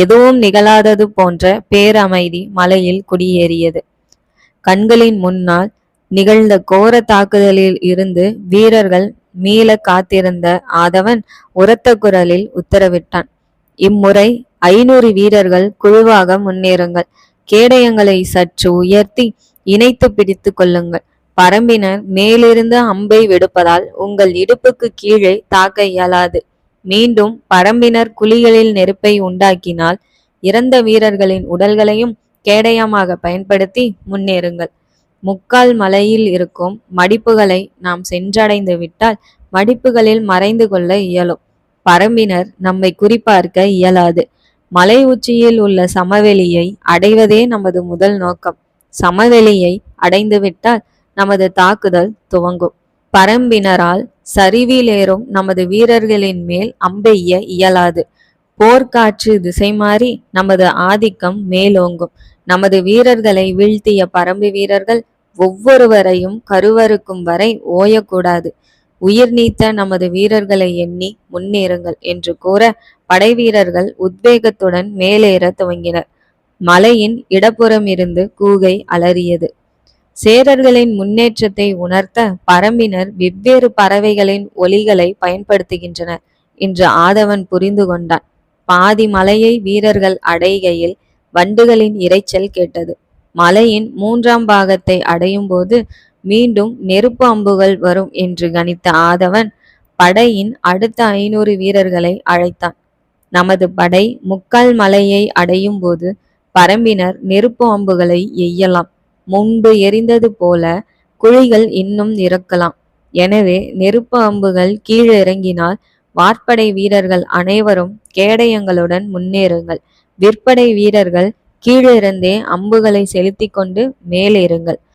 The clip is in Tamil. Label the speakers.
Speaker 1: எதுவும் நிகழாதது போன்ற பேரமைதி மலையில் குடியேறியது. கண்களின் முன்னால் நிகழ்ந்த கோர தாக்குதலில் இருந்து வீரர்கள் மீள காத்திருந்த ஆதவன் உரத்த குரலில் உத்தரவிட்டான். இம்முறை ஐநூறு வீரர்கள் குழுவாக முன்னேறுங்கள். கேடயங்களை சற்று உயர்த்தி இணைத்து பிடித்து கொள்ளுங்கள். பரம்பினர் மேலிருந்து அம்பை விடுப்பதால் உங்கள் இடுப்புக்கு கீழே தாக்க இயலாது. மீண்டும் பரம்பினர் குழிகளில் நெருப்பை உண்டாக்கினால் இறந்த வீரர்களின் உடல்களையும் கேடயமாக பயன்படுத்தி முன்னேறுங்கள். முக்கால் மலையில் இருக்கும் மடிப்புகளை நாம் சென்றடைந்து விட்டால் மடிப்புகளில் மறைந்து கொள்ள இயலும். பரம்பினர் நம்மை குறிப்பார்க்க இயலாது. மலை உச்சியில் உள்ள சமவெளியை அடைவதே நமது முதல் நோக்கம். சமவெளியை அடைந்துவிட்டால் நமது தாக்குதல் துவங்கும். பரம்பினரால் சரிவிலேறும் நமது வீரர்களின் மேல் அம்பெய்ய இயலாது. போர்க்காற்று திசை மாறி நமது ஆதிக்கம் மேலோங்கும். நமது வீரர்களை வீழ்த்திய பரம்பு வீரர்கள் ஒவ்வொருவரையும் கருவறுக்கும் வரை ஓயக்கூடாது. உயிர் நீத்த நமது வீரர்களை எண்ணி முன்னேறுங்கள் என்று கூற படை வீரர்கள் உத்வேகத்துடன் மேலேற துவங்கினர். மலையின் இடப்புறம் இருந்து கூகை அலறியது. சேரர்களின் முன்னேற்றத்தை உணர்த்த பரம்பினர் வெவ்வேறு பறவைகளின் ஒலிகளை பயன்படுத்துகின்றனர் என்று ஆதவன் புரிந்து கொண்டான். பாதி மலையை வீரர்கள் அடைகையில் வண்டுகளின் இரைச்சல் கேட்டது. மலையின் மூன்றாம் பாகத்தை அடையும் போது மீண்டும் நெருப்பு அம்புகள் வரும் என்று கணித்த ஆதவன் படையின் அடுத்த ஐநூறு வீரர்களை அழைத்தான். நமது படை முக்கால் மலையை அடையும் போது பரம்பினர் நெருப்பு அம்புகளை எய்யலாம். முன்பு எரிந்தது போல குழிகள் இன்னும் இறக்கலாம் எனவே நெருப்பு அம்புகள் கீழிறங்கினால் வார்ப்படை வீரர்கள் அனைவரும் கேடயங்களுடன் முன்னேறுங்கள். விற்படை வீரர்கள் கீழிருந்தே அம்புகளை செலுத்திக் கொண்டு மேலேறுங்கள்